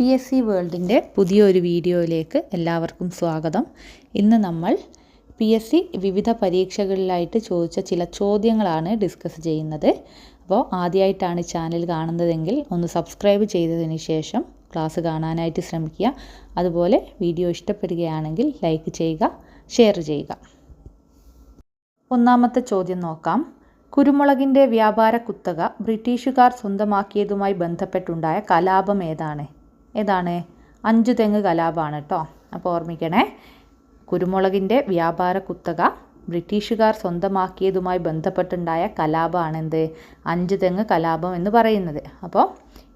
P S C വേൾഡിന്റെ പുതിയൊരു വീഡിയോയിലേക്ക് എല്ലാവർക്കും സ്വാഗതം. ഇന്ന് നമ്മൾ പി എസ് സി വിവിധ പരീക്ഷകളിലായിട്ട് ചോദിച്ച ചില ചോദ്യങ്ങളാണ് ഡിസ്കസ് ചെയ്യുന്നത്. അപ്പോൾ ആദ്യമായിട്ടാണ് ചാനൽ കാണുന്നതെങ്കിൽ ഒന്ന് സബ്സ്ക്രൈബ് ചെയ്തതിന് ശേഷം ക്ലാസ് കാണാനായിട്ട് ശ്രമിക്കുക. അതുപോലെ വീഡിയോ ഇഷ്ടപ്പെടുകയാണെങ്കിൽ ലൈക്ക് ചെയ്യുക ഷെയർ ചെയ്യുക. ഒന്നാമത്തെ ചോദ്യം നോക്കാം. കുരുമുളകിന്റെ വ്യാപാര കുത്തക ബ്രിട്ടീഷുകാർ സ്വന്തമാക്കിയതുമായി ബന്ധപ്പെട്ടുണ്ടായ കലാപം ഏതാണ്? ഏതാണ്? അഞ്ച് തെങ്ങ് കലാപമാണ് കേട്ടോ അപ്പോൾ ഓർമ്മിക്കണേ. കുരുമുളകിന്റെ വ്യാപാര കുത്തക ബ്രിട്ടീഷുകാർ സ്വന്തമാക്കിയതുമായി ബന്ധപ്പെട്ടുണ്ടായ കലാപമാണ് എന്ത് അഞ്ചു തെങ്ങ് കലാപം എന്ന് പറയുന്നത്. അപ്പോൾ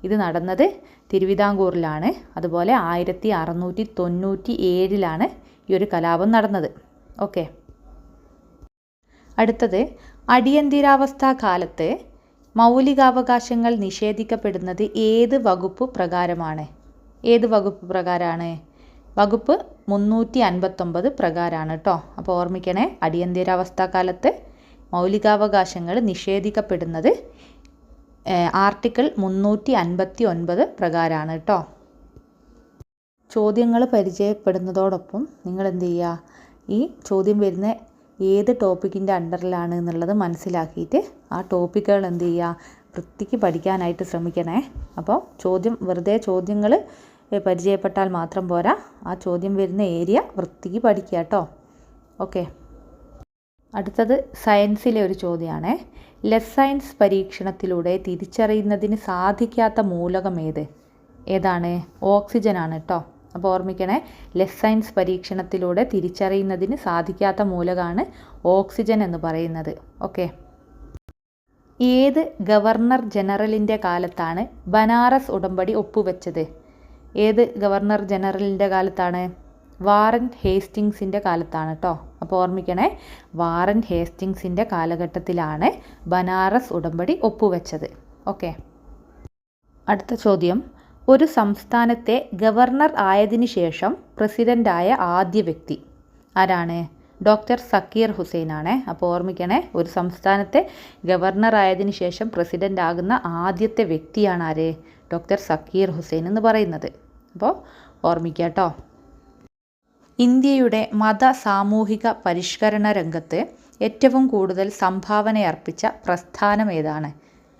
ഇത് നടന്നത് തിരുവിതാംകൂറിലാണ്. അതുപോലെ ആയിരത്തി അറുന്നൂറ്റി തൊണ്ണൂറ്റി ഏഴിലാണ് ഈ ഒരു കലാപം നടന്നത്. ഓക്കെ. അടുത്തത് അടിയന്തിരാവസ്ഥ കാലത്ത് മൗലികാവകാശങ്ങൾ നിഷേധിക്കപ്പെടുന്നത് ഏത് വകുപ്പ് പ്രകാരമാണ്? ഏത് വകുപ്പ് പ്രകാരമാണ് വകുപ്പ് മുന്നൂറ്റി അൻപത്തൊമ്പത് പ്രകാരമാണ് കേട്ടോ അപ്പോൾ ഓർമ്മിക്കണേ അടിയന്തരാവസ്ഥ കാലത്ത് മൗലികാവകാശങ്ങൾ നിഷേധിക്കപ്പെടുന്നത് ആർട്ടിക്കിൾ മുന്നൂറ്റി അൻപത്തി ഒൻപത് പ്രകാരമാണ് കേട്ടോ ചോദ്യങ്ങൾ പരിചയപ്പെടുന്നതോടൊപ്പം നിങ്ങൾ എന്ത് ചെയ്യുക ഈ ചോദ്യം വരുന്ന ഏത് ടോപ്പിക്കിന്റെ അണ്ടറിലാണ് എന്നുള്ളത് മനസ്സിലാക്കിയിട്ട് ആ ടോപ്പിക്കുകൾ എന്ത് ചെയ്യുക വൃത്തിക്ക് പഠിക്കാനായിട്ട് ശ്രമിക്കണേ. അപ്പോൾ ചോദ്യം വെറുതെ ചോദ്യങ്ങൾ പരിചയപ്പെട്ടാൽ മാത്രം പോരാ. ആ ചോദ്യം വരുന്ന ഏരിയ വൃത്തിക്ക് പഠിക്കുക കേട്ടോ. ഓക്കെ. അടുത്തത് സയൻസിലെ ഒരു ചോദ്യമാണ്. ലെസ് സയൻസ് പരീക്ഷണത്തിലൂടെ തിരിച്ചറിയുന്നതിന് സാധിക്കാത്ത മൂലകം ഏത്? ഏതാണ്? ഓക്സിജൻ ആണ് കേട്ടോ. അപ്പോൾ ഓർമ്മിക്കണേ ലെസ് സയൻസ് പരീക്ഷണത്തിലൂടെ തിരിച്ചറിയുന്നതിന് സാധിക്കാത്ത മൂലകമാണ് ഓക്സിജൻ എന്ന് പറയുന്നത്. ഓക്കെ. ഏത് ഗവർണർ ജനറലിന്റെ കാലത്താണ് ബനാറസ് ഉടമ്പടി ഒപ്പുവെച്ചത്? ഏത് ഗവർണർ ജനറലിന്റെ കാലത്താണ്? വാറൻ ഹേസ്റ്റിങ്സിന്റെ കാലത്താണ് കേട്ടോ അപ്പോൾ ഓർമ്മിക്കണേ വാറൻ ഹേസ്റ്റിങ്സിന്റെ കാലഘട്ടത്തിലാണ് ബനാറസ് ഉടമ്പടി ഒപ്പുവെച്ചത്. ഓക്കെ. അടുത്ത ചോദ്യം. ഒരു സംസ്ഥാനത്തെ ഗവർണർ ആയതിനു ശേഷം പ്രസിഡന്റായ ആദ്യ വ്യക്തി ആരാണ്? ഡോക്ടർ സക്കീർ ഹുസൈൻ ആണ്. അപ്പോൾ ഓർമ്മിക്കണേ ഒരു സംസ്ഥാനത്തെ ഗവർണർ ആയതിനു ശേഷം പ്രസിഡന്റ് ആകുന്ന ആദ്യത്തെ വ്യക്തിയാണ് ആര്? ഡോക്ടർ സക്കീർ ഹുസൈൻ എന്ന് പറയുന്നത്. അപ്പോൾ ഓർമ്മിക്കുക കേട്ടോ. ഇന്ത്യയുടെ മത സാമൂഹിക പരിഷ്കരണ രംഗത്ത് ഏറ്റവും കൂടുതൽ സംഭാവനയർപ്പിച്ച പ്രസ്ഥാനം ഏതാണ്?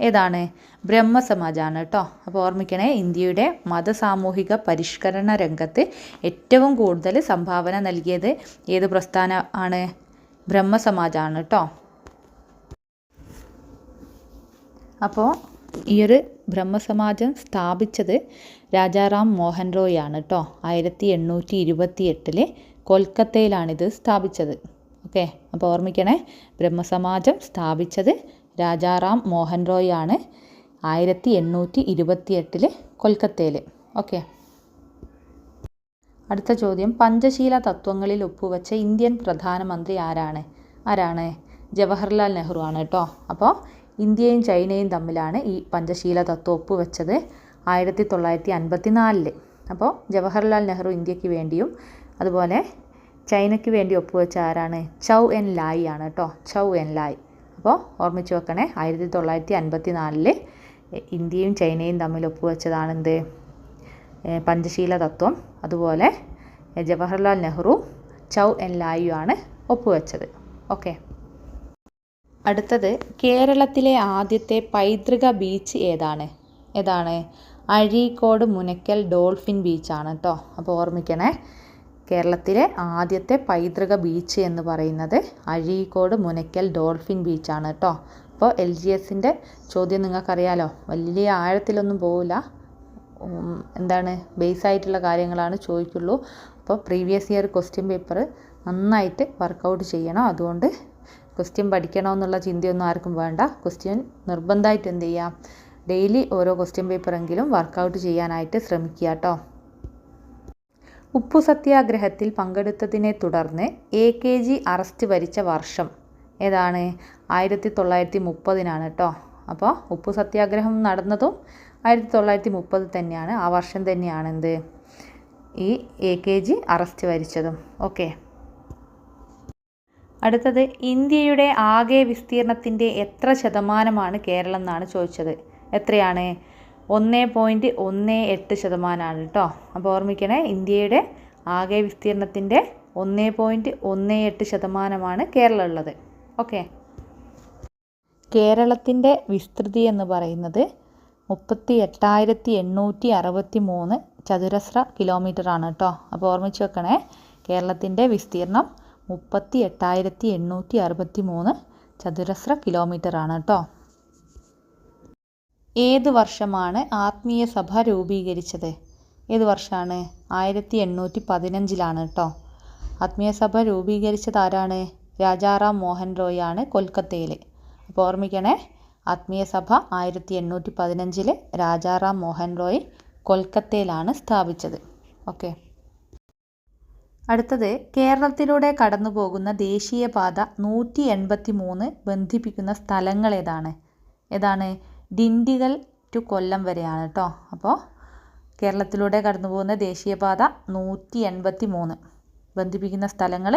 ഏതാണ്? ബ്രഹ്മസമാജാണ് കേട്ടോ. അപ്പോൾ ഓർമ്മിക്കണേ ഇന്ത്യയുടെ മത സാമൂഹിക പരിഷ്കരണ രംഗത്ത് ഏറ്റവും കൂടുതൽ സംഭാവന നൽകിയത് ഏത് പ്രസ്ഥാനം ആണ്? ബ്രഹ്മസമാജാണ് കേട്ടോ. അപ്പോൾ ഈ ഒരു ബ്രഹ്മസമാജം സ്ഥാപിച്ചത് രാജാറാം മോഹൻ റോയ് ആണ് കേട്ടോ ആയിരത്തി എണ്ണൂറ്റി ഇരുപത്തി എട്ടിൽ കൊൽക്കത്തയിലാണിത് സ്ഥാപിച്ചത്. ഓക്കെ അപ്പോൾ ഓർമ്മിക്കണേ ബ്രഹ്മസമാജം സ്ഥാപിച്ചത് രാജാറാം മോഹൻ റോയ് ആണ് ആയിരത്തി എണ്ണൂറ്റി ഇരുപത്തി എട്ടിൽ കൊൽക്കത്തയിൽ ഓക്കെ. അടുത്ത ചോദ്യം പഞ്ചശീല തത്വങ്ങളിൽ ഒപ്പുവെച്ച ഇന്ത്യൻ പ്രധാനമന്ത്രി ആരാണ്? ആരാണ്? ജവഹർലാൽ നെഹ്റു ആണ് കേട്ടോ അപ്പോൾ ഇന്ത്യയും ചൈനയും തമ്മിലാണ് ഈ പഞ്ചശീല തത്വം ഒപ്പുവെച്ചത് ആയിരത്തി തൊള്ളായിരത്തി അൻപത്തി നാലിൽ അപ്പോൾ ജവഹർലാൽ നെഹ്റു ഇന്ത്യയ്ക്ക് വേണ്ടിയും അതുപോലെ ചൈനയ്ക്ക് വേണ്ടി ഒപ്പുവെച്ച ആരാണ്? ചൗ എൻ ലായി ആണ് കേട്ടോ ചൗ എൻ ലായ്. അപ്പോൾ ഓർമ്മിച്ച് വെക്കണേ ആയിരത്തി തൊള്ളായിരത്തി അൻപത്തി നാലിൽ ഇന്ത്യയും ചൈനയും തമ്മിൽ ഒപ്പുവെച്ചതാണ് എന്ത് പഞ്ചശീല തത്വം. അതുപോലെ Jawaharlal Nehru Chou En Lai ആണ് ഒപ്പുവെച്ചത്. ഓക്കെ. അടുത്തത് കേരളത്തിലെ ആദ്യത്തെ പൈതൃക ബീച്ച് ഏതാണ്? ഏതാണ്? അഴീക്കോട് മുനക്കൽ ഡോൾഫിൻ ബീച്ചാണ് കേട്ടോ അപ്പോൾ ഓർമ്മിക്കണേ കേരളത്തിലെ ആദ്യത്തെ പൈതൃക ബീച്ച് എന്ന് പറയുന്നത് അഴീക്കോട് മുനക്കൽ ഡോൾഫിൻ ബീച്ചാണ് കേട്ടോ അപ്പോൾ എൽ ജി എസിന്റെ ചോദ്യം നിങ്ങൾക്കറിയാലോ വലിയ ആഴത്തിലൊന്നും പോവില്ല. എന്താണ്? ബേസ് ആയിട്ടുള്ള കാര്യങ്ങളാണ് ചോദിക്കുള്ളൂ. അപ്പോൾ പ്രീവിയസ് ഇയർ ക്വസ്റ്റ്യൻ പേപ്പർ നന്നായിട്ട് വർക്കൗട്ട് ചെയ്യണം. അതുകൊണ്ട് ക്വസ്റ്റ്യൻ പഠിക്കണമെന്നുള്ള ചിന്തയൊന്നും ആർക്കും വേണ്ട. ക്വസ്റ്റ്യൻ നിർബന്ധമായിട്ട് എന്ത് ചെയ്യുക ഡെയിലി ഓരോ ക്വസ്റ്റ്യൻ പേപ്പറെങ്കിലും വർക്കൗട്ട് ചെയ്യാനായിട്ട് ശ്രമിക്കുക കേട്ടോ. ഉപ്പു സത്യാഗ്രഹത്തിൽ പങ്കെടുത്തതിനെ തുടർന്ന് എ കെ ജി അറസ്റ്റ് വരിച്ച വർഷം ഏതാണ്? ആയിരത്തി തൊള്ളായിരത്തി മുപ്പതിനാണ് കേട്ടോ. അപ്പോൾ ഉപ്പു സത്യാഗ്രഹം നടന്നതും ആയിരത്തി തൊള്ളായിരത്തി മുപ്പത് തന്നെയാണ്. ആ വർഷം തന്നെയാണ് എന്ത് ഈ എ കെ ജി അറസ്റ്റ് വരിച്ചതും. ഓക്കെ. അടുത്തത് ഇന്ത്യയുടെ ആകെ വിസ്തീർണത്തിന്റെ എത്ര ശതമാനമാണ് കേരളം എന്നാണ് ചോദിച്ചത്. എത്രയാണ്? ഒന്ന് പോയിന്റ് ഒന്ന് എട്ട് ശതമാനമാണ് കേട്ടോ അപ്പോൾ ഓർമ്മിക്കണേ ഇന്ത്യയുടെ ആകെ വിസ്തീർണത്തിന്റെ ഒന്ന് പോയിന്റ് ഒന്ന് എട്ട് ശതമാനമാണ് കേരളം ഉള്ളത്. ഓക്കെ. കേരളത്തിന്റെ വിസ്തൃതി എന്ന് പറയുന്നത് മുപ്പത്തി എട്ടായിരത്തി എണ്ണൂറ്റി അറുപത്തി മൂന്ന് ചതുരശ്ര കിലോമീറ്റർ ആണ് കേട്ടോ അപ്പോൾ ഓർമ്മിച്ച് വെക്കണേ കേരളത്തിന്റെ വിസ്തീർണം മുപ്പത്തി എട്ടായിരത്തി എണ്ണൂറ്റി അറുപത്തി മൂന്ന് ചതുരശ്ര കിലോമീറ്റർ ആണ് കേട്ടോ ഏത് വർഷമാണ് ആത്മീയ സഭ രൂപീകരിച്ചത്? ഏത് വർഷമാണ് ആയിരത്തി എണ്ണൂറ്റി പതിനഞ്ചിലാണ് കേട്ടോ ആത്മീയ സഭ രൂപീകരിച്ചത് ആരാണ്? രാജാറാം മോഹൻ റോയ് ആണ് കൊൽക്കത്തയിൽ അപ്പോൾ ഓർമ്മിക്കണേ ആത്മീയ സഭ ആയിരത്തി എണ്ണൂറ്റി പതിനഞ്ചിൽ രാജാറാം മോഹൻ റോയ് കൊൽക്കത്തയിലാണ് സ്ഥാപിച്ചത്. ഓക്കെ. അടുത്തത് കേരളത്തിലൂടെ കടന്നു പോകുന്ന ദേശീയപാത നൂറ്റി എൺപത്തി മൂന്ന് ബന്ധിപ്പിക്കുന്ന സ്ഥലങ്ങൾ ഏതാണ്? ഏതാണ് ഡിണ്ടിഗൽ ടു കൊല്ലം വരെയാണ് കേട്ടോ അപ്പോൾ കേരളത്തിലൂടെ കടന്നു പോകുന്ന ദേശീയപാത നൂറ്റി എൺപത്തി മൂന്ന് ബന്ധിപ്പിക്കുന്ന സ്ഥലങ്ങൾ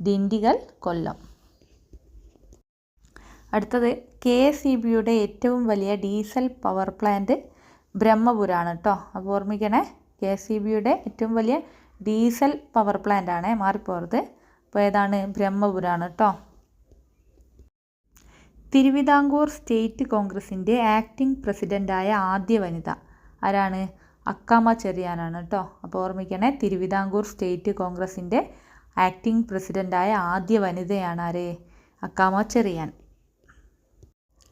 ഡിണ്ടിഗൽ കൊല്ലം. അടുത്തത് കെ എസ് ഇ ബിയുടെ ഏറ്റവും വലിയ ഡീസൽ പവർ പ്ലാന്റ് ബ്രഹ്മപുരാണ് കേട്ടോ അപ്പോൾ ഓർമ്മിക്കണേ കെ എസ് ഇ ബിയുടെ ഏറ്റവും വലിയ ഡീസൽ പവർ പ്ലാന്റ് ആണ് മാറിപ്പോകരുത് അപ്പോൾ ഏതാണ്? ബ്രഹ്മപുരാണ് കേട്ടോ തിരുവിതാംകൂർ സ്റ്റേറ്റ് കോൺഗ്രസിന്റെ ആക്ടിംഗ് പ്രസിഡന്റായ ആദ്യ വനിത ആരാണ്? അക്കാമ ചെറിയാനാണ് കേട്ടോ അപ്പോൾ ഓർമ്മിക്കണേ തിരുവിതാംകൂർ സ്റ്റേറ്റ് കോൺഗ്രസിന്റെ ആക്ടിംഗ് പ്രസിഡന്റായ ആദ്യ വനിതയാണ് ആര്? അക്കാമ ചെറിയാൻ.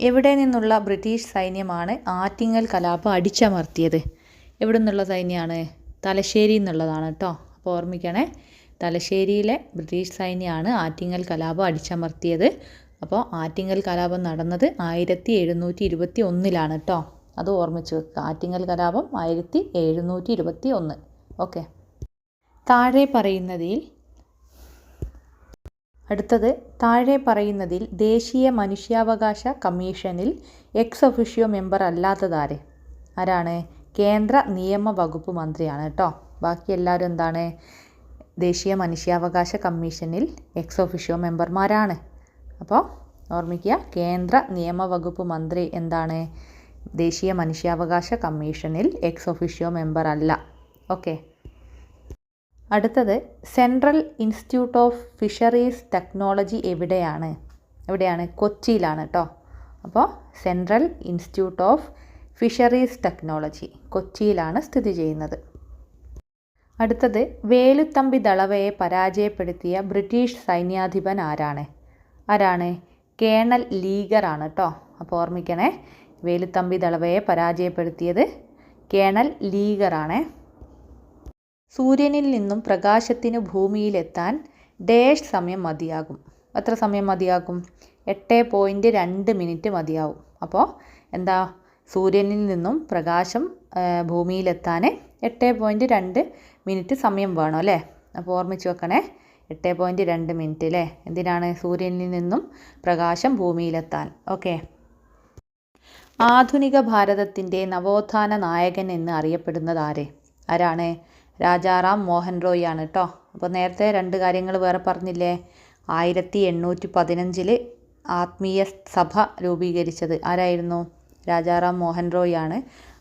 എവിടെ നിന്നുള്ള ബ്രിട്ടീഷ് സൈന്യമാണ് ആറ്റിങ്ങൽ കലാപം അടിച്ചമർത്തിയത്? എവിടെ നിന്നുള്ള സൈന്യമാണ്? തലശ്ശേരി എന്നുള്ളതാണ് കേട്ടോ. അപ്പോൾ ഓർമ്മിക്കണേ തലശ്ശേരിയിലെ ബ്രിട്ടീഷ് സൈന്യമാണ് ആറ്റിങ്ങൽ കലാപം അടിച്ചമർത്തിയത്. അപ്പോൾ ആറ്റിങ്ങൽ കലാപം നടന്നത് ആയിരത്തി എഴുന്നൂറ്റി ഇരുപത്തി ഒന്നിലാണ് കേട്ടോ. അത് ഓർമ്മിച്ച് വെക്കുക. ആറ്റിങ്ങൽ കലാപം ആയിരത്തി എഴുന്നൂറ്റി ഇരുപത്തി ഒന്ന് ഓക്കെ. താഴെ പറയുന്നതിൽ അടുത്തത് താഴെ പറയുന്നതിൽ ദേശീയ മനുഷ്യാവകാശ കമ്മീഷനിൽ എക്സ് ഒഫീഷ്യോ മെമ്പർ അല്ലാത്തതാരെ? ആരാണ്? കേന്ദ്ര നിയമ വകുപ്പ് മന്ത്രിയാണ് കേട്ടോ. ബാക്കി എല്ലാവരും എന്താണ്? ദേശീയ മനുഷ്യാവകാശ കമ്മീഷനിൽ എക്സ് ഓഫീഷ്യോ മെമ്പർമാരാണ്. അപ്പോൾ ഓർമ്മിക്കുക കേന്ദ്ര നിയമ വകുപ്പ് മന്ത്രി എന്താണ്? ദേശീയ മനുഷ്യാവകാശ കമ്മീഷനിൽ എക്സ് ഓഫീഷ്യോ മെമ്പർ അല്ല ഓക്കെ. അടുത്തത് central institute of fisheries technology എവിടെയാണ്? എവിടെയാണ്? കൊച്ചിയിലാണ് കേട്ടോ. അപ്പോൾ central institute of fisheries technology കൊച്ചിയിലാണ് സ്ഥിതി ചെയ്യുന്നത്. അടുത്തത് വേലുത്തമ്പി ദളവയെ പരാജയപ്പെടുത്തിയ ബ്രിട്ടീഷ് സൈന്യാധിപൻ ആരാണ്? ആരാണ്? കേണൽ ലീഗറാണ് കേട്ടോ അപ്പോൾ ഓർമ്മിക്കണേ വേലുത്തമ്പി ദളവയെ പരാജയപ്പെടുത്തിയത് കേണൽ ലീഗറാണ് സൂര്യനിൽ നിന്നും പ്രകാശത്തിന് ഭൂമിയിലെത്താൻ ഡേഷ് സമയം മതിയാകും. എത്ര സമയം മതിയാകും? എട്ട് പോയിന്റ് രണ്ട് മിനിറ്റ് മതിയാവും. അപ്പോൾ എന്താ? സൂര്യനിൽ നിന്നും പ്രകാശം ഭൂമിയിലെത്താൻ എട്ട് പോയിന്റ് രണ്ട് മിനിറ്റ് സമയം വേണം അല്ലേ? അപ്പോൾ ഓർമ്മിച്ച് വെക്കണേ. എട്ട് പോയിന്റ് രണ്ട് മിനിറ്റ് അല്ലേ എന്തിനാണ് സൂര്യനിൽ നിന്നും പ്രകാശം ഭൂമിയിലെത്താൻ? ഓക്കെ. ആധുനിക ഭാരതത്തിന്റെ നവോത്ഥാന നായകൻ എന്ന് അറിയപ്പെടുന്നത് ആര്? ആരാണ്? രാജാറാം മോഹൻ റോയ് ആണ് കേട്ടോ അപ്പോൾ നേരത്തെ രണ്ട് കാര്യങ്ങൾ വേറെ പറഞ്ഞില്ലേ? ആയിരത്തി എണ്ണൂറ്റി പതിനഞ്ചിൽ ആത്മീയ സഭ രൂപീകരിച്ചത് ആരായിരുന്നു? രാജാറാം മോഹൻ റോയ് ആണ്.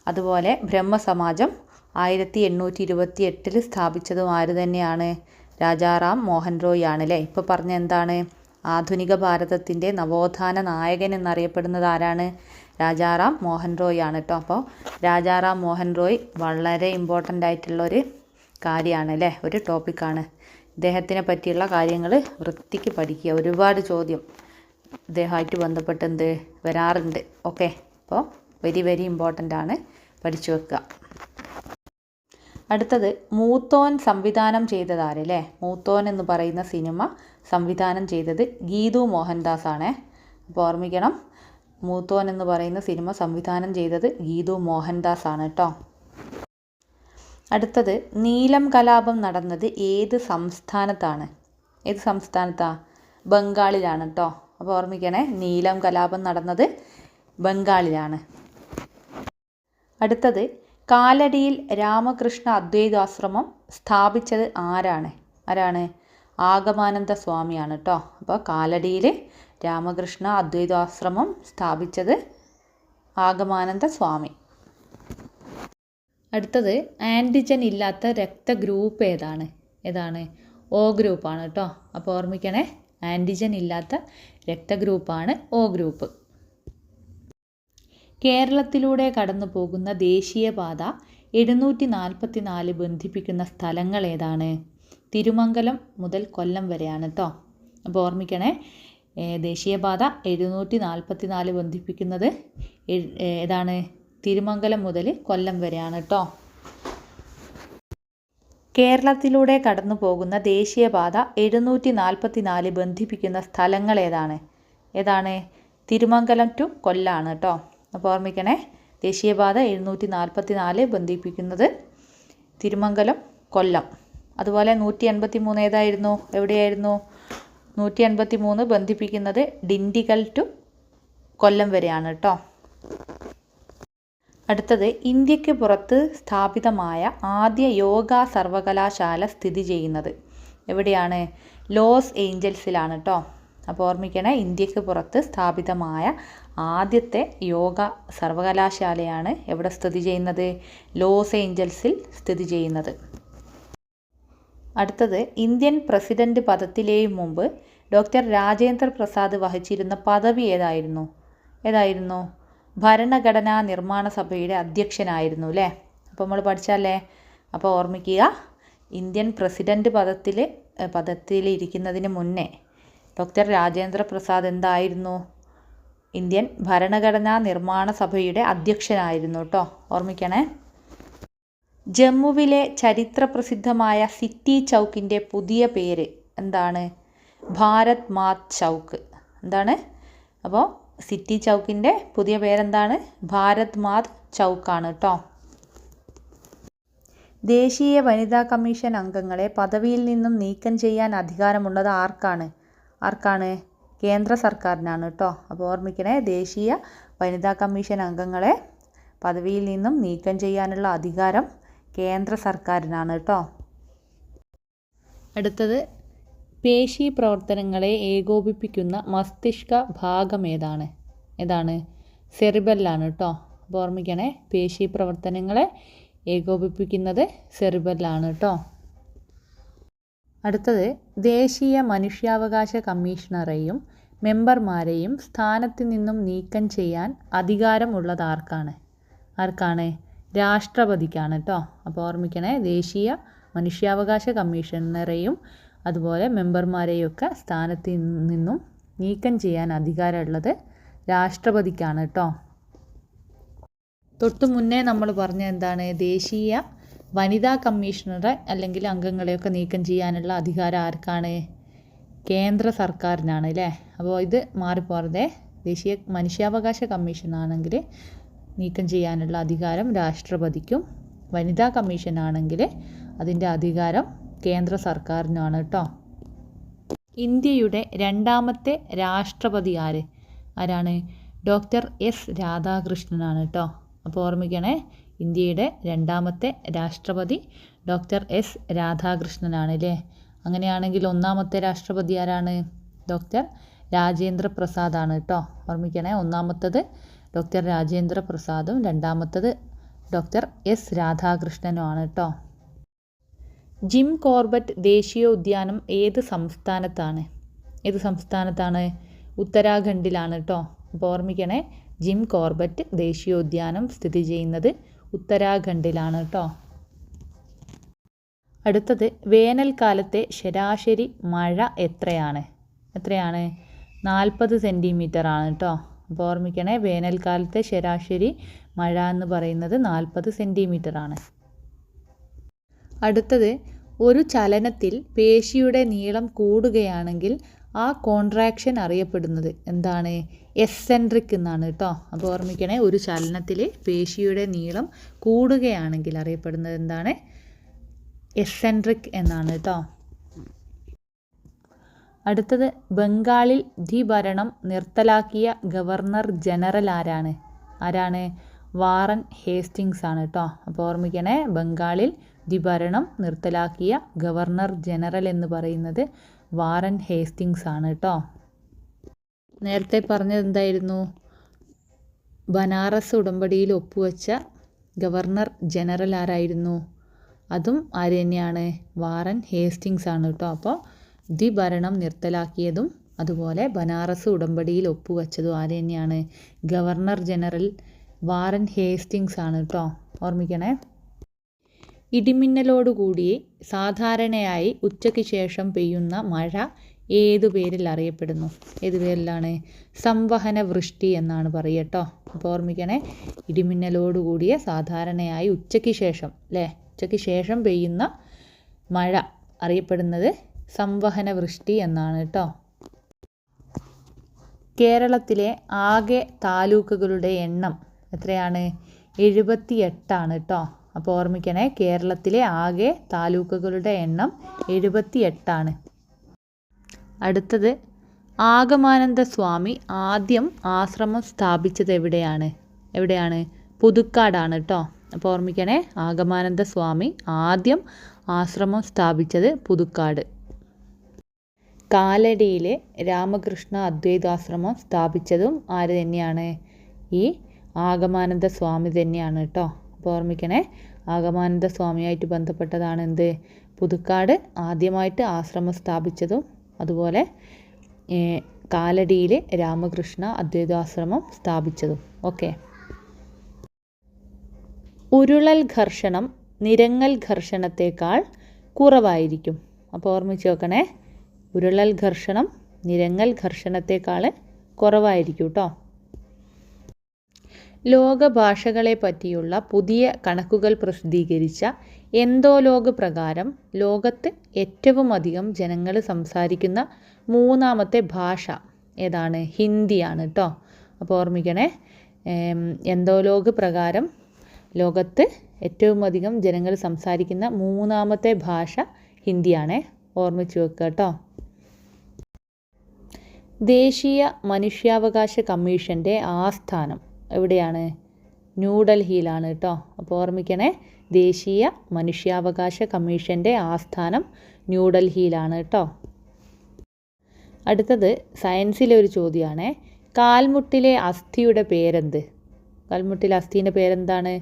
അതുപോലെ ബ്രഹ്മസമാജം ആയിരത്തി എണ്ണൂറ്റി ഇരുപത്തി എട്ടിൽ സ്ഥാപിച്ചതും ആര് തന്നെയാണ്? രാജാറാം മോഹൻ റോയ് ആണ് അല്ലേ ഇപ്പോൾ പറഞ്ഞ എന്താണ്? ആധുനിക ഭാരതത്തിന്റെ നവോത്ഥാന നായകൻ എന്നറിയപ്പെടുന്നത് ആരാണ്? രാജാറാം മോഹൻ റോയ് ആണ് കേട്ടോ അപ്പോൾ രാജാറാം മോഹൻ റോയ് വളരെ ഇമ്പോർട്ടന്റ് ആയിട്ടുള്ളൊരു കാര്യമാണ് അല്ലേ ഒരു ടോപ്പിക്കാണ് ഇദ്ദേഹത്തിനെ പറ്റിയുള്ള കാര്യങ്ങൾ വൃത്തിക്ക് പഠിക്കുക. ഒരുപാട് ചോദ്യം ഇദ്ദേഹമായിട്ട് ബന്ധപ്പെട്ട് എന്ത് വരാറുണ്ട്. ഓക്കെ അപ്പോൾ വെരി വെരി ഇമ്പോർട്ടന്റ് ആണ് പഠിച്ചു വെക്കുക. അടുത്തത് മൂത്തോൻ സംവിധാനം ചെയ്തതാരല്ലേ മൂത്തോൻ എന്ന് പറയുന്ന സിനിമ സംവിധാനം ചെയ്തത് ഗീതു മോഹൻദാസ് ആണേ അപ്പോൾ ഓർമ്മിക്കണം മൂത്തോൻ എന്ന് പറയുന്ന സിനിമ സംവിധാനം ചെയ്തത് ഗീതു മോഹൻദാസ് ആണ് കേട്ടോ അടുത്തത് നീലം കലാപം നടന്നത് ഏത് സംസ്ഥാനത്താണ്? ഏത് സംസ്ഥാനത്താണ് ബംഗാളിലാണ് കേട്ടോ അപ്പോൾ ഓർമ്മിക്കണേ നീലം കലാപം നടന്നത് ബംഗാളിലാണ്. അടുത്തത് കാലടിയിൽ രാമകൃഷ്ണ അദ്വൈതാശ്രമം സ്ഥാപിച്ചത് ആരാണ്? ആരാണ്? ആഗമാനന്ദ സ്വാമിയാണ് കേട്ടോ അപ്പോൾ കാലടിയിൽ രാമകൃഷ്ണ അദ്വൈതാശ്രമം സ്ഥാപിച്ചത് ആഗമാനന്ദ സ്വാമി. അടുത്തത് ആന്റിജൻ ഇല്ലാത്ത രക്തഗ്രൂപ്പ് ഏതാണ്? ഏതാണ്? ഒ ഗ്രൂപ്പാണ് കേട്ടോ അപ്പോൾ ഓർമ്മിക്കണേ ആന്റിജൻ ഇല്ലാത്ത രക്തഗ്രൂപ്പാണ് ഒ ഗ്രൂപ്പ്. കേരളത്തിലൂടെ കടന്നു പോകുന്ന ദേശീയപാത എഴുന്നൂറ്റി നാൽപ്പത്തി നാല് ബന്ധിപ്പിക്കുന്ന സ്ഥലങ്ങൾ ഏതാണ്? തിരുമംഗലം മുതൽ കൊല്ലം വരെയാണ് കേട്ടോ അപ്പോൾ ഓർമ്മിക്കണേ ദേശീയപാത എഴുന്നൂറ്റി നാൽപ്പത്തി നാല് ബന്ധിപ്പിക്കുന്നത് ഏതാണ്? തിരുമംഗലം മുതൽ കൊല്ലം വരെയാണ് കേട്ടോ കേരളത്തിലൂടെ കടന്നു പോകുന്ന ദേശീയപാത എഴുന്നൂറ്റി നാൽപ്പത്തി നാല് ബന്ധിപ്പിക്കുന്ന സ്ഥലങ്ങൾ ഏതാണ്? ഏതാണ്? തിരുമംഗലം ടു കൊല്ലാണ് കേട്ടോ അപ്പോൾ ഓർമ്മിക്കണേ ദേശീയപാത എഴുന്നൂറ്റി നാൽപ്പത്തി നാല് ബന്ധിപ്പിക്കുന്നത് തിരുമംഗലം കൊല്ലം. അതുപോലെ നൂറ്റി എൺപത്തി മൂന്ന് ഏതായിരുന്നു? എവിടെയായിരുന്നു? നൂറ്റി എൺപത്തി മൂന്ന് ബന്ധിപ്പിക്കുന്നത് ഡിണ്ടിഗൽ ടു കൊല്ലം വരെയാണ് കേട്ടോ. അടുത്തത് ഇന്ത്യയ്ക്ക് പുറത്ത് സ്ഥാപിതമായ ആദ്യ യോഗ സർവകലാശാല സ്ഥിതി ചെയ്യുന്നത് എവിടെയാണ്? ലോസ് ഏഞ്ചൽസിലാണ് കേട്ടോ. അപ്പോൾ ഓർമ്മിക്കണേ ഇന്ത്യയ്ക്ക് പുറത്ത് സ്ഥാപിതമായ ആദ്യത്തെ യോഗ സർവകലാശാലയാണ് എവിടെ സ്ഥിതി ചെയ്യുന്നത്? ലോസ് ഏഞ്ചൽസിൽ സ്ഥിതി ചെയ്യുന്നത്. അടുത്തത് ഇന്ത്യൻ പ്രസിഡന്റ് പദത്തിലേയും മുമ്പ് ഡോക്ടർ രാജേന്ദ്ര പ്രസാദ് വഹിച്ചിരുന്ന പദവി ഏതായിരുന്നു? ഏതായിരുന്നു? ഭരണഘടനാ നിർമ്മാണ സഭയുടെ അധ്യക്ഷനായിരുന്നു അല്ലേ? അപ്പോൾ നമ്മൾ പഠിച്ചാലേ? അപ്പോൾ ഓർമ്മിക്കുക ഇന്ത്യൻ പ്രസിഡന്റ് പദത്തിൽ പദത്തിലിരിക്കുന്നതിന് മുന്നേ ഡോക്ടർ രാജേന്ദ്ര പ്രസാദ് എന്തായിരുന്നു? ഇന്ത്യൻ ഭരണഘടനാ നിർമ്മാണ സഭയുടെ അധ്യക്ഷനായിരുന്നു കേട്ടോ ഓർമ്മിക്കണേ. ജമ്മുവിലെ ചരിത്രപ്രസിദ്ധമായ സിറ്റി ചൗക്കിന്റെ പുതിയ പേര് എന്താണ്? ഭാരത് മാത് ചൗക്ക്. എന്താണ്? അപ്പോൾ സിറ്റി ചൗക്കിന്റെ പുതിയ പേരെന്താണ്? ഭാരത് മാത് ചൗക്കാണ് കേട്ടോ ദേശീയ വനിതാ കമ്മീഷൻ അംഗങ്ങളെ പദവിയിൽ നിന്നും നീക്കം ചെയ്യാൻ അധികാരമുള്ളത് ആർക്കാണ്? ആർക്കാണ്? കേന്ദ്ര സർക്കാരിനാണ് കേട്ടോ. അപ്പോൾ ഓർമ്മിക്കണേ ദേശീയ വനിതാ കമ്മീഷൻ അംഗങ്ങളെ പദവിയിൽ നിന്നും നീക്കം ചെയ്യാനുള്ള അധികാരം കേന്ദ്ര സർക്കാരിനാണ് കേട്ടോ. അടുത്തത് പേശി പ്രവർത്തനങ്ങളെ ഏകോപിപ്പിക്കുന്ന മസ്തിഷ്ക ഭാഗം ഏതാണ്? ഏതാണ്? സെറിബല്ലാണ് കേട്ടോ. അപ്പോൾ ഓർമ്മിക്കണേ പേശി പ്രവർത്തനങ്ങളെ ഏകോപിപ്പിക്കുന്നത് സെറിബെല്ലാണ് കേട്ടോ. അടുത്തത് ദേശീയ മനുഷ്യാവകാശ കമ്മീഷണറെയും മെമ്പർമാരെയും സ്ഥാനത്ത് നിന്നും നീക്കം ചെയ്യാൻ അധികാരമുള്ളത് ആർക്കാണ്? ആർക്കാണ് രാഷ്ട്രപതിക്കാണ് കേട്ടോ അപ്പോൾ ഓർമ്മിക്കണേ ദേശീയ മനുഷ്യാവകാശ കമ്മീഷണറെയും അതുപോലെ മെമ്പർമാരെയും ഒക്കെ സ്ഥാനത്ത് നിന്നും നീക്കം ചെയ്യാൻ അധികാരമുള്ളത് രാഷ്ട്രപതിക്കാണ് കേട്ടോ തൊട്ടു മുന്നേ നമ്മൾ പറഞ്ഞ എന്താണ്? ദേശീയ വനിതാ കമ്മീഷണറെ അല്ലെങ്കിൽ അംഗങ്ങളെയൊക്കെ നീക്കം ചെയ്യാനുള്ള അധികാരം ആർക്കാണ്? കേന്ദ്ര സർക്കാരിനാണ് അല്ലേ? അപ്പോൾ ഇത് മാറിപ്പോറതെ ദേശീയ മനുഷ്യാവകാശ കമ്മീഷനാണെങ്കിൽ നീക്കം ചെയ്യാനുള്ള അധികാരം രാഷ്ട്രപതിക്കും വനിതാ കമ്മീഷനാണെങ്കിൽ അതിന്റെ അധികാരം കേന്ദ്ര സർക്കാരിനാണ് കേട്ടോ. ഇന്ത്യയുടെ രണ്ടാമത്തെ രാഷ്ട്രപതി ആര്? ആരാണ്? ഡോക്ടർ എസ് രാധാകൃഷ്ണനാണ് കേട്ടോ. അപ്പോൾ ഓർമ്മിക്കണേ ഇന്ത്യയുടെ രണ്ടാമത്തെ രാഷ്ട്രപതി ഡോക്ടർ എസ് രാധാകൃഷ്ണനാണ് അല്ലേ അങ്ങനെയാണെങ്കിൽ ഒന്നാമത്തെ രാഷ്ട്രപതി ആരാണ്? ഡോക്ടർ രാജേന്ദ്ര പ്രസാദാണ് കേട്ടോ. ഓർമ്മിക്കണേ ഒന്നാമത്തത് ഡോക്ടർ രാജേന്ദ്ര പ്രസാദും രണ്ടാമത്തത് ഡോക്ടർ എസ് രാധാകൃഷ്ണനുമാണ് കേട്ടോ. ജിം കോർബറ്റ് ദേശീയ ഉദ്യാനം ഏത് സംസ്ഥാനത്താണ്? ഏത് സംസ്ഥാനത്താണ്? ഉത്തരാഖണ്ഡിലാണ് കേട്ടോ. അപ്പോൾ ഓർമ്മിക്കണേ ജിം കോർബറ്റ് ദേശീയോദ്യാനം സ്ഥിതി ചെയ്യുന്നത് ഉത്തരാഖണ്ഡിലാണ് കേട്ടോ അടുത്തത് വേനൽക്കാലത്തെ ശരാശരി മഴ എത്രയാണ്? എത്രയാണ്? നാൽപ്പത് സെന്റിമീറ്റർ ആണ് കേട്ടോ അപ്പോൾ ഓർമ്മിക്കണേ വേനൽക്കാലത്തെ ശരാശരി മഴ എന്ന് പറയുന്നത് നാൽപ്പത് സെന്റിമീറ്റർ ആണ് അടുത്തത് ഒരു ചലനത്തിൽ പേശിയുടെ നീളം കൂടുകയാണെങ്കിൽ ആ കോൺട്രാക്ഷൻ അറിയപ്പെടുന്നത് എന്താണ്? എസെൻട്രിക് എന്നാണ് കേട്ടോ. അപ്പോൾ ഓർമ്മിക്കണേ ഒരു ചലനത്തിൽ പേശിയുടെ നീളം കൂടുകയാണെങ്കിൽ അറിയപ്പെടുന്നത് എന്താണ്? എസെൻട്രിക് എന്നാണ് കേട്ടോ. അടുത്തത് ബംഗാളിൽ ദ്വിഭരണം നിർത്തലാക്കിയ ഗവർണർ ജനറൽ ആരാണ്? ആരാണ്? വാറൻ ഹേസ്റ്റിങ്സ് ആണ് കേട്ടോ. അപ്പോൾ ഓർമ്മിക്കണേ ബംഗാളിൽ ഭരണം നിർത്തലാക്കിയ ഗവർണർ ജനറൽ എന്ന് പറയുന്നത് വാറൻ ഹേസ്റ്റിങ്സ് ആണ് കേട്ടോ നേരത്തെ പറഞ്ഞത് എന്തായിരുന്നു? ബനാറസ് ഉടമ്പടിയിൽ ഒപ്പുവെച്ച ഗവർണർ ജനറൽ ആരായിരുന്നു? അതും ആര് തന്നെയാണ്? വാറൻ ഹേസ്റ്റിങ്സ് ആണ് കേട്ടോ അപ്പോൾ ദി ഭരണം നിർത്തലാക്കിയതും അതുപോലെ ബനാറസ് ഉടമ്പടിയിൽ ഒപ്പുവെച്ചതും ആര് തന്നെയാണ്? ഗവർണർ ജനറൽ വാറൻ ഹേസ്റ്റിങ്സ് ആണ് കേട്ടോ ഓർമ്മിക്കണേ? ഇടിമിന്നലോടുകൂടി സാധാരണയായി ഉച്ചയ്ക്ക് ശേഷം പെയ്യുന്ന മഴ ഏതു പേരിൽ അറിയപ്പെടുന്നു? ഏത് പേരിലാണ്? സംവഹന വൃഷ്ടി എന്നാണ് പറയട്ടോ അപ്പോൾ ഓർമ്മിക്കണേ ഇടിമിന്നലോടുകൂടിയ സാധാരണയായി ഉച്ചയ്ക്ക് ശേഷം അല്ലേ? ഉച്ചയ്ക്ക് ശേഷം പെയ്യുന്ന മഴ അറിയപ്പെടുന്നത് സംവഹന വൃഷ്ടി എന്നാണ് കേട്ടോ. കേരളത്തിലെ ആകെ താലൂക്കുകളുടെ എണ്ണം എത്രയാണ്? എഴുപത്തി എട്ടാണ് കേട്ടോ. അപ്പോൾ ഓർമ്മിക്കണേ കേരളത്തിലെ ആകെ താലൂക്കുകളുടെ എണ്ണം എഴുപത്തി എട്ടാണ് അടുത്തത് ആഗമാനന്ദ സ്വാമി ആദ്യം ആശ്രമം സ്ഥാപിച്ചത് എവിടെയാണ്? എവിടെയാണ്? പുതുക്കാടാണ് കേട്ടോ അപ്പോൾ ഓർമ്മിക്കണേ ആഗമാനന്ദ സ്വാമി ആദ്യം ആശ്രമം സ്ഥാപിച്ചത് പുതുക്കാട്. കാലടിയിലെ രാമകൃഷ്ണ അദ്വൈതാശ്രമം സ്ഥാപിച്ചതും ആര് തന്നെയാണ്? ഈ ആഗമാനന്ദ സ്വാമി തന്നെയാണ് കേട്ടോ അപ്പോൾ ഓർമ്മിക്കണേ. ആഗമാനന്ദ സ്വാമിയായിട്ട് ബന്ധപ്പെട്ടതാണ് എന്ത്? പുതുക്കാട് ആദ്യമായിട്ട് ആശ്രമം സ്ഥാപിച്ചതും അതുപോലെ കാലടിയിൽ രാമകൃഷ്ണ അദ്വൈതാശ്രമം സ്ഥാപിച്ചതും. ഓക്കെ. ഉരുളൽ ഘർഷണം നിരങ്ങൽ ഘർഷണത്തേക്കാൾ കുറവായിരിക്കും. അപ്പോൾ ഓർമ്മിച്ച് വെക്കണേ. ഉരുളൽ ഘർഷണം നിരങ്ങൽ ഘർഷണത്തേക്കാൾ കുറവായിരിക്കും കേട്ടോ ലോകഭാഷകളെ പറ്റിയുള്ള പുതിയ കണക്കുകൾ പ്രസിദ്ധീകരിച്ച എന്തോലോഗ് പ്രകാരം ലോകത്ത് ഏറ്റവും അധികം ജനങ്ങൾ സംസാരിക്കുന്ന മൂന്നാമത്തെ ഭാഷ ഏതാണ്? ഹിന്ദിയാണ് കേട്ടോ അപ്പോൾ ഓർമ്മിക്കണേ എന്തോലോഗ് പ്രകാരം ലോകത്ത് ഏറ്റവും അധികം ജനങ്ങൾ സംസാരിക്കുന്ന മൂന്നാമത്തെ ഭാഷ ഹിന്ദിയാണേ. ഓർമ്മിച്ച് വെക്കുക കേട്ടോ ദേശീയ മനുഷ്യാവകാശ കമ്മീഷന്റെ ആസ്ഥാനം. എവിടെയാണ്? ന്യൂഡൽഹിയിലാണ് കേട്ടോ അപ്പോൾ ഓർമ്മിക്കണേ ദേശീയ മനുഷ്യാവകാശ കമ്മീഷന്റെ ആസ്ഥാനം ന്യൂഡൽഹിയിലാണ് കേട്ടോ അടുത്തത് സയൻസിലെ ഒരു ചോദ്യമാണ് കാൽമുട്ടിലെ അസ്ഥിയുടെ പേരെന്ത്? കാൽമുട്ടിലെ അസ്ഥീന്റെ പേരെന്താണ്?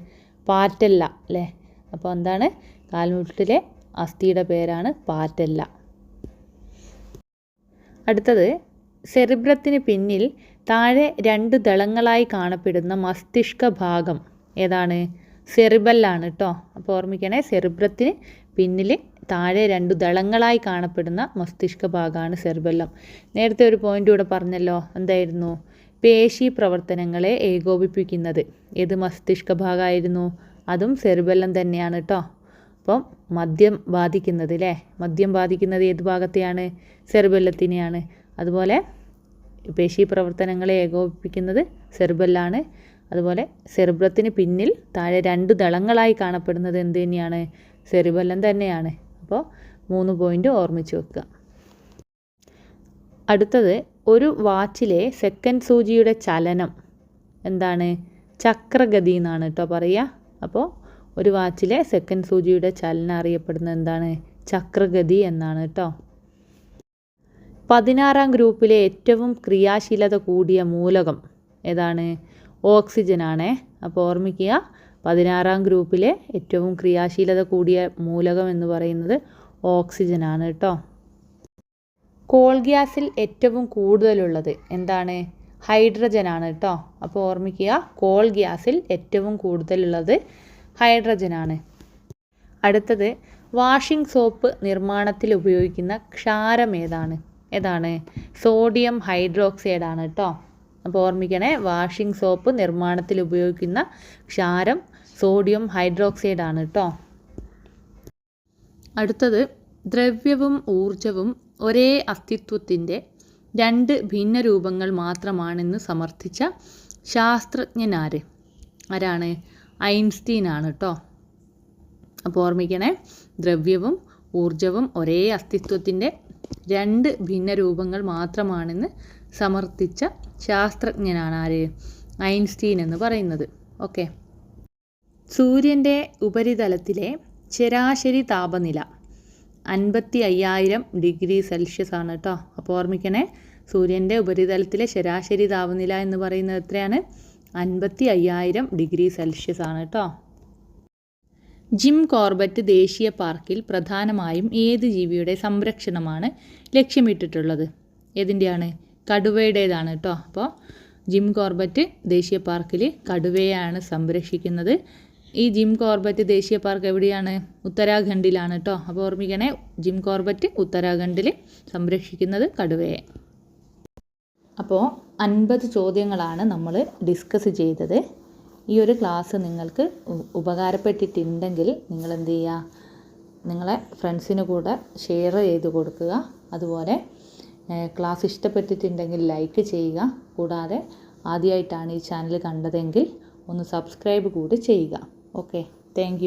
പാറ്റല്ല അല്ലേ? അപ്പോൾ എന്താണ്? കാൽമുട്ടിലെ അസ്ഥിയുടെ പേരാണ് പാറ്റല്ല. അടുത്തത് സെറിബ്രത്തിന് പിന്നിൽ താഴെ രണ്ട് ദളങ്ങളായി കാണപ്പെടുന്ന മസ്തിഷ്ക ഭാഗം ഏതാണ്? സെറിബല്ലാണ് കേട്ടോ അപ്പോൾ ഓർമ്മിക്കണേ സെറിബ്രത്തിന് പിന്നിൽ താഴെ രണ്ട് ദളങ്ങളായി കാണപ്പെടുന്ന മസ്തിഷ്ക ഭാഗമാണ് സെറിബല്ലം നേരത്തെ ഒരു പോയിന്റ് കൂടെ പറഞ്ഞല്ലോ എന്തായിരുന്നു? പേശി പ്രവർത്തനങ്ങളെ ഏകോപിപ്പിക്കുന്നത്. ഏത് മസ്തിഷ്ക ഭാഗമായിരുന്നു? അതും സെറിബല്ലം തന്നെയാണ് കേട്ടോ അപ്പം മദ്യം ബാധിക്കുന്നത് അല്ലേ മദ്യം ബാധിക്കുന്നത് ഏത് ഭാഗത്തെയാണ്? സെറിബല്ലത്തിനെയാണ് അതുപോലെ പേശി പ്രവർത്തനങ്ങളെ ഏകോപിപ്പിക്കുന്നത് സെർബല്ലാണ്. അതുപോലെ സെർബ്രത്തിന് പിന്നിൽ താഴെ രണ്ട് ദളങ്ങളായി കാണപ്പെടുന്നത് എന്ത് തന്നെയാണ്? സെറിബല്ലം തന്നെയാണ്. അപ്പോൾ മൂന്ന് പോയിന്റ് ഓർമ്മിച്ച് വെക്കുക. അടുത്തത് ഒരു വാച്ചിലെ സെക്കൻഡ് സൂചിയുടെ ചലനം എന്താണ്? ചക്രഗതി എന്നാണ് കേട്ടോ പറയുക. അപ്പോൾ ഒരു വാച്ചിലെ സെക്കൻഡ് സൂചിയുടെ ചലനം അറിയപ്പെടുന്നത് എന്താണ്? ചക്രഗതി എന്നാണ് കേട്ടോ പതിനാറാം ഗ്രൂപ്പിലെ ഏറ്റവും ക്രിയാശീലത കൂടിയ മൂലകം ഏതാണ്? ഓക്സിജൻ ആണേ അപ്പോൾ ഓർമ്മിക്കുക പതിനാറാം ഗ്രൂപ്പിലെ ഏറ്റവും ക്രിയാശീലത കൂടിയ മൂലകം എന്ന് പറയുന്നത് ഓക്സിജനാണ് കേട്ടോ. കോൾ ഗ്യാസിൽ ഏറ്റവും കൂടുതലുള്ളത് എന്താണ്? ഹൈഡ്രജൻ ആണ് കേട്ടോ. അപ്പോൾ ഓർമ്മിക്കുക കോൾ ഗ്യാസിൽ ഏറ്റവും കൂടുതലുള്ളത് ഹൈഡ്രജൻ ആണ് അടുത്തത് വാഷിംഗ് സോപ്പ് നിർമ്മാണത്തിൽ ഉപയോഗിക്കുന്ന ക്ഷാരം ഏതാണ്? ഏതാണ്? സോഡിയം ഹൈഡ്രോക്സൈഡ് ആണ് കേട്ടോ അപ്പോൾ ഓർമ്മിക്കണേ വാഷിംഗ് സോപ്പ് നിർമ്മാണത്തിൽ ഉപയോഗിക്കുന്ന ക്ഷാരം സോഡിയം ഹൈഡ്രോക്സൈഡ് ആണ് കേട്ടോ അടുത്തത് ദ്രവ്യവും ഊർജവും ഒരേ അസ്തിത്വത്തിന്റെ രണ്ട് ഭിന്ന രൂപങ്ങൾ മാത്രമാണെന്ന് സമർത്ഥിച്ച ശാസ്ത്രജ്ഞനാര് ആരാണ്? ഐൻസ്റ്റീൻ ആണ് കേട്ടോ അപ്പോൾ ഓർമ്മിക്കണേ ദ്രവ്യവും ഊർജവും ഒരേ അസ്തിത്വത്തിന്റെ രണ്ട് ഭിന്ന രൂപങ്ങൾ മാത്രമാണെന്ന് സമർത്ഥിച്ച ശാസ്ത്രജ്ഞനാണ് ആര് ഐൻസ്റ്റീൻ എന്ന് പറയുന്നത്. ഓക്കെ. സൂര്യന്റെ ഉപരിതലത്തിലെ ശരാശരി താപനില അൻപത്തി അയ്യായിരം ഡിഗ്രി സെൽഷ്യസ് ആണ് കേട്ടോ. അപ്പോൾ ഓർമ്മിക്കണേ സൂര്യന്റെ ഉപരിതലത്തിലെ ശരാശരി താപനില എന്ന് പറയുന്നത് എത്രയാണ്? അൻപത്തി അയ്യായിരം ഡിഗ്രി സെൽഷ്യസ് ആണ് കേട്ടോ. ജിം കോർബറ്റ് ദേശീയ പാർക്കിൽ പ്രധാനമായും ഏത് ജീവിയുടെ സംരക്ഷണമാണ് ലക്ഷ്യമിട്ടിട്ടുള്ളത്? ഏതിന്റെയാണ്? കടുവയുടേതാണ് കേട്ടോ അപ്പോൾ ജിം കോർബറ്റ് ദേശീയ പാർക്കിൽ കടുവയാണ് സംരക്ഷിക്കുന്നത്. ഈ ജിം കോർബറ്റ് ദേശീയ പാർക്ക് എവിടെയാണ്? ഉത്തരാഖണ്ഡിലാണ് കേട്ടോ അപ്പോൾ ഓർമ്മിക്കണേ ജിം കോർബറ്റ് ഉത്തരാഖണ്ഡിൽ സംരക്ഷിക്കുന്നത് കടുവയെ. അപ്പോൾ അൻപത് ചോദ്യങ്ങളാണ് നമ്മൾ ഡിസ്കസ് ചെയ്തത്. ഈ ഒരു ക്ലാസ് നിങ്ങൾക്ക് ഉപകാരപ്പെട്ടിട്ടുണ്ടെങ്കിൽ നിങ്ങൾ എന്ത് ചെയ്യുക നിങ്ങളെ ഫ്രണ്ട്സിന് കൂടെ ഷെയർ ചെയ്ത് കൊടുക്കുക. അതുപോലെ ക്ലാസ് ഇഷ്ടപ്പെട്ടിട്ടുണ്ടെങ്കിൽ ലൈക്ക് ചെയ്യുക. കൂടാതെ ആദ്യമായിട്ടാണ് ഈ ചാനൽ കണ്ടതെങ്കിൽ ഒന്ന് സബ്സ്ക്രൈബ് കൂടി ചെയ്യുക. Okay thank